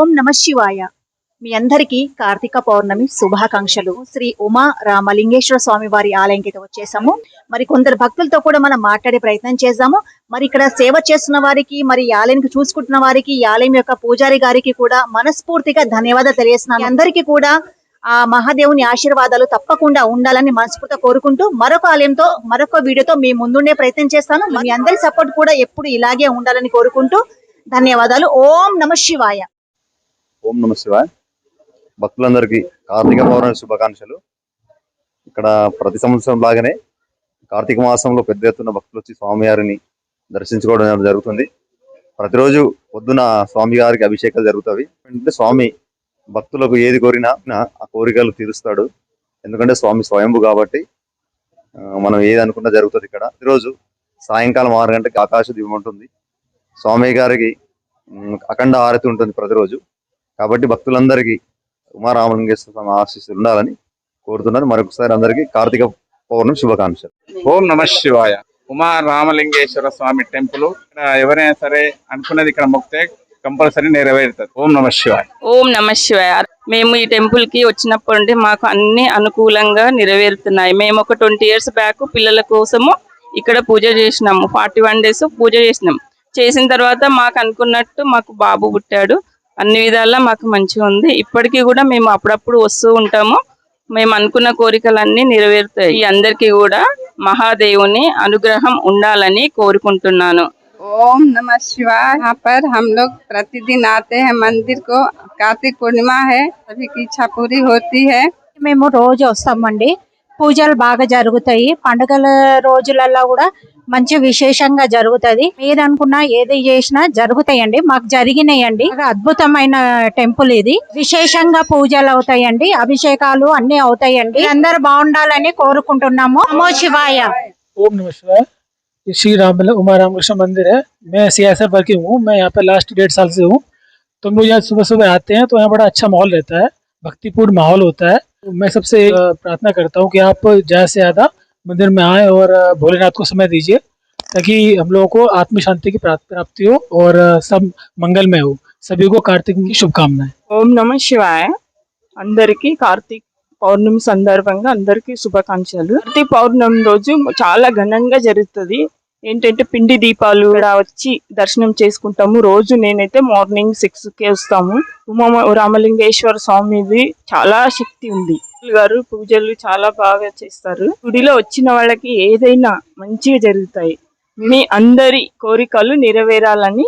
ఓం నమ శివాయ. మీ అందరికీ కార్తీక పౌర్ణమి శుభాకాంక్షలు. శ్రీ ఉమా రామలింగేశ్వర స్వామి వారి ఆలయంకి వచ్చేసాము. మరి కొందరు భక్తులతో కూడా మనం మాట్లాడే ప్రయత్నం చేశాము మరి ఇక్కడ సేవ చేస్తున్న వారికి మరి ఈ ఆలయానికి చూసుకుంటున్న వారికి ఈ ఆలయం యొక్క పూజారి గారికి కూడా మనస్ఫూర్తిగా ధన్యవాదాలు తెలియజేస్తున్నాను. అందరికీ కూడా ఆ మహాదేవుని ఆశీర్వాదాలు తప్పకుండా ఉండాలని మనస్ఫూర్తి కోరుకుంటూ మరొక ఆలయంతో మరొక వీడియోతో మీ ముందుండే ప్రయత్నం చేస్తాను. మీ అందరి సపోర్ట్ కూడా ఎప్పుడు ఇలాగే ఉండాలని కోరుకుంటూ ధన్యవాదాలు. ఓం నమ శివాయ. ఓం నమ శివాయ్. భక్తులందరికీ కార్తీక పౌర్ణమి శుభాకాంక్షలు. ఇక్కడ ప్రతి సంవత్సరం లాగానే కార్తీక మాసంలో పెద్ద ఎత్తున భక్తులు వచ్చి స్వామివారిని దర్శించుకోవడం జరుగుతుంది. ప్రతిరోజు పొద్దున స్వామి గారికి అభిషేకాలు జరుగుతాయి. అంటే స్వామి భక్తులకు ఏది కోరినా ఆ కోరికలు తీరుస్తాడు. ఎందుకంటే స్వామి స్వయంభు కాబట్టి మనం ఏది అనుకున్నా జరుగుతుంది ఇక్కడ. ప్రతిరోజు సాయంకాలం ఆరు గంటకి ఆకాశ దీపం ఉంటుంది. స్వామి గారికి అఖండ హారతి ఉంటుంది ప్రతిరోజు. కాబట్టి భక్తులందరికీ ఉమారామలింగేశ్వర స్వామి ఆశీస్సులు ఉండాలని కోరుతున్నాను. మరొకసారి అందరికీ కార్తీక పౌర్ణమి శుభాకాంక్షలు. ఓం నమ శివాయ. ఉమా రామలింగేశ్వర స్వామి టెంపుల్. ఇక్కడ ఎవరైనా సరే అనుకున్నది ఇక్కడ మొక్కితే కంపల్సరీ నెరవేరుతుంది. ఓం నమ శివాయ. ఓం నమ శివాయ. మేము ఈ టెంపుల్కి వచ్చినప్పటి నుండి మాకు అన్ని అనుకూలంగా నెరవేరుతున్నాయి. మేము ఒక ట్వంటీ ఇయర్స్ బ్యాక్ పిల్లల కోసము ఇక్కడ పూజ చేసినాము. ఫార్టీ వన్ డేస్ పూజ చేసినాం. చేసిన తర్వాత మాకు అనుకున్నట్టు మాకు బాబు పుట్టాడు. అన్ని విధాలా మాకు మంచిగా ఉంది ఇప్పటికీ కూడా మేము అప్పుడప్పుడు వస్తూ ఉంటాము మేము అనుకున్న కోరికలన్నీ నెరవేరుతాయి ఈ అందరికీ కూడా మహాదేవుని అనుగ్రహం ఉండాలని కోరుకుంటున్నాను ओम नमः शिवाय यहाँ पर हम लोग प्रतिदिन आते हैं मंदिर को कार्तिक पूर्णिमा है सभी की इच्छा पूरी होती है మేము రోజు వస్తామండి పూజలు బాగా జరుగుతాయి పండుగల రోజులలో కూడా మంచి విశేషంగా జరుగుతది మీరు అనుకున్నా ఏది చేసినా జరుగుతాయండి మాకు జరిగినాయండి బాగా అద్భుతమైన టెంపుల్ ఇది విశేషంగా పూజలు అవుతాయండి అభిషేకాలు అన్ని అవుతాయండి అందరు బాగుండాలని కోరుకుంటున్నాము నమో శివాయ ओम नमः शिवाय ये श्री राम उमा रामकृष्ण मंदिर है मैं सियासत वर्किंग हूँ मैं यहाँ पे लास्ट डेढ़ साल से हूँ तो हम लोग यहाँ सुबह सुबह आते हैं तो यहाँ बड़ा अच्छा माहौल रहता है भक्तिपूर्ण माहौल होता है तो मैं सबसे अ, प्रार्थना करता हूँ कि आप ज़्यादा से ज़्यादा मंदिर में आए और अ, भोलेनाथ को समय दीजिए ताकि हम लोगों को आत्म शांति की प्राप्त- प्राप्ति हो और अ, सब मंगलमय हो सभी को कार्तिक की शुभकामनाएं ఓం నమ శివాయ అందరికీ కార్తీక్ పౌర్ణమి సందర్భంగా అందరికీ శుభాకాంక్షలు కార్తీక పౌర్ణమి రోజు చాలా ఘనంగా జరుగుతుంది ఏంటంటే పిండి దీపాలు ఇక్కడ వచ్చి దర్శనం చేసుకుంటాము. రోజు నేనైతే మార్నింగ్ సిక్స్ కే వస్తాము. ఉమా రామలింగేశ్వర స్వామిది చాలా శక్తి ఉంది. గారు పూజలు చాలా బాగా చేస్తారు. గుడిలో వచ్చిన వాళ్ళకి ఏదైనా మంచిగా జరుగుతాయి. మీ అందరి కోరికలు నెరవేరాలని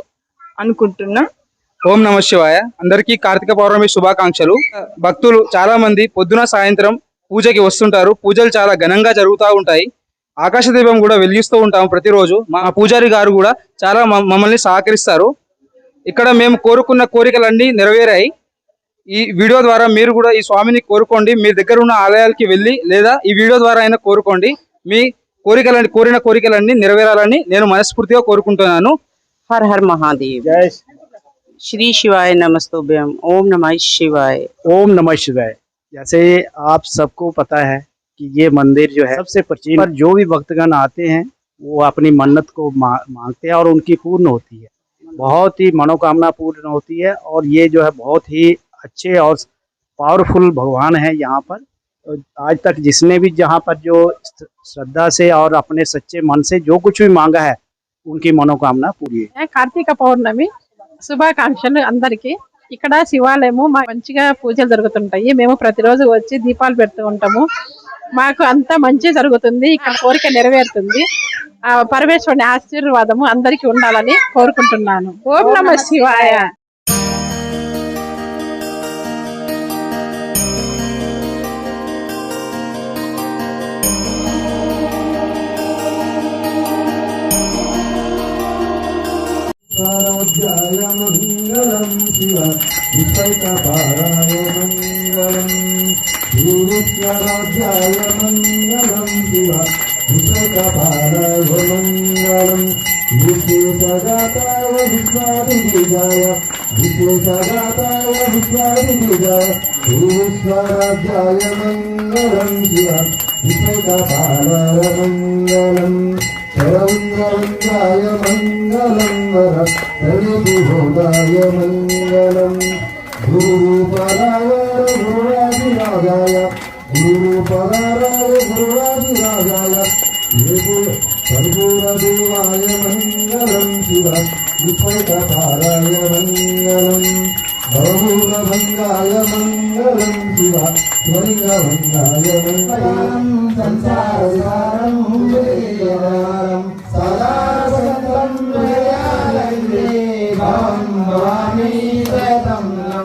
అనుకుంటున్నా. ఓం నమ శివాయ. అందరికీ కార్తీక పౌర్ణమి శుభాకాంక్షలు. భక్తులు చాలా మంది పొద్దున సాయంత్రం పూజకి వస్తుంటారు. పూజలు చాలా ఘనంగా జరుగుతూ ఉంటాయి. ఆకాశ దీపం కూడా వెలిగిస్తూ ఉంటాము ప్రతిరోజు మా పూజారి గారు కూడా చాలా మ- మమ్మల్ని సహకరిస్తారు ఇక్కడ మేము కోరుకున్న కోరికలన్నీ నెరవేరాయి ఈ వీడియో ద్వారా మీరు కూడా ఈ స్వామిని కోరుకోండి మీ దగ్గర ఉన్న ఆలయాలకి వెళ్ళి లేదా ఈ వీడియో ద్వారా అయినా కోరుకోండి మీ కోరికలన్నీ కోరిన కోరికలన్నీ నెరవేరాలని నేను మనస్ఫూర్తిగా కోరుకుంటున్నాను हर हर महादेव श्री शिवाय नमस्तुभ्यम ओम नमः शिवाय ओम नमः शिवाय जैसे आप सबको पता है कि ये मंदिर जो है सबसे प्राचीन पर जो भी भक्तगण आते हैं वो अपनी मन्नत को मा, मांगते हैं और उनकी पूर्ण होती है बहुत ही मनोकामना पूर्ण होती है और ये जो है बहुत ही अच्छे और पावरफुल भगवान है यहाँ पर तो आज तक जिसने भी जहाँ पर जो श्रद्धा से और अपने सच्चे मन से जो कुछ भी मांगा है उनकी मनोकामना पूरी है కార్తీక పౌర్ణమి శుభాకాంక్షలు అందరికి ఇక్కడ శివాలయము మా మంచిగా పూజలు జరుగుతుంటాయి మేము ప్రతిరోజు వచ్చి దీపాలు పెడుతూ ఉంటాము మాకు అంతా మంచి జరుగుతుంది. ఇక్కడ కోరిక నెరవేరుతుంది. ఆ పరమేశ్వరుని ఆశీర్వాదము అందరికీ ఉండాలని కోరుకుంటున్నాను. ఓం నమ శివాయ. మంగళం శివ విశ్వ మంగళం. శ్రీవిష్ణరాజ్యాయ మంగళం శివ. విశ్వకపాలవమంగళం విశ్వేశగాతాయ విశ్వాదిజాయ. విశ్వేశగాతాయ విశ్వాదిజాయ. శ్రీవిశ్వరాజ్యాయ మంగళం శివ. విశ్వకపాలవమంగళం శరవంగవంగాయ మంగళం వర. రవిభూతాయ మంగళం Guru Padara Guru Raji Rajaya Guru Padara Guru Raji Rajaya Yeku Sargura Divaya Mangalam Shiva Vipaita Paraya Mangalam Bhavura Vangaya Mangalam Shiva Vangaya Mangalam Sansara Sara